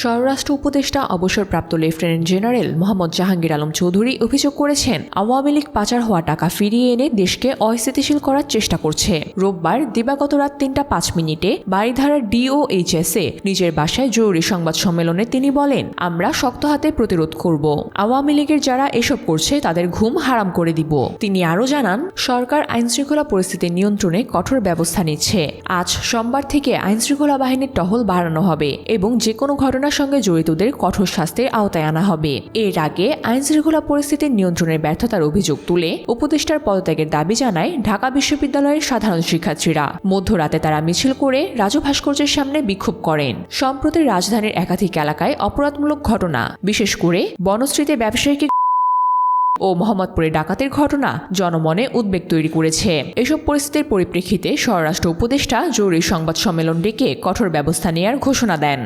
স্বরাষ্ট্র উপদেষ্টা, অবসরপ্রাপ্ত লেফটেন্যান্ট জেনারেল মোহাম্মদ জাহাঙ্গীর আলম চৌধুরী অভিযোগ করেছেন, আওয়ামী লীগ পাচার হওয়া টাকা ফিরিয়ে এনে দেশকে অস্থিতিশীল করার চেষ্টা করছে। রোববার দিবাগত রাত তিনটা পাঁচ মিনিটে বাড়িধারার ডিওএইচএস এ নিজের বাসায় জরুরি সংবাদ সম্মেলনে তিনি বলেন, আমরা শক্ত হাতে প্রতিরোধ করব। আওয়ামী লীগের যারা এসব করছে তাদের ঘুম হারাম করে দিব। তিনি আরও জানান, সরকার আইনশৃঙ্খলা পরিস্থিতি নিয়ন্ত্রণে কঠোর ব্যবস্থা নিচ্ছে। আজ সোমবার থেকে আইনশৃঙ্খলা বাহিনীর টহল বাড়ানো হবে এবং যে কোনো ঘটনার সঙ্গে জড়িতদের কঠোর শাস্তির আওতায় আনা হবে। এর আগে আইনশৃঙ্খলা পরিস্থিতির নিয়ন্ত্রণের ব্যর্থতার অভিযোগ তুলে উপদেষ্টার পদত্যাগের দাবি জানায় ঢাকা বিশ্ববিদ্যালয়ের সাধারণ শিক্ষার্থীরা। মধ্যরাতে তারা মিছিল করে রাজু ভাস্কর্যের সামনে বিক্ষোভ করেন। সম্প্রতি রাজধানীর একাধিক এলাকায় অপরাধমূলক ঘটনা। বিশেষ করে বনশ্রীতে ব্যবসায়ীকে ও মোহাম্মদপুরে ডাকাতের ঘটনা জনমনে উদ্বেগ তৈরি করেছে। এসব পরিস্থিতির পরিপ্রেক্ষিতে স্বরাষ্ট্র উপদেষ্টা জরুরি সংবাদ সম্মেলন ডেকে কঠোর ব্যবস্থা নেয়ার ঘোষণা দেন।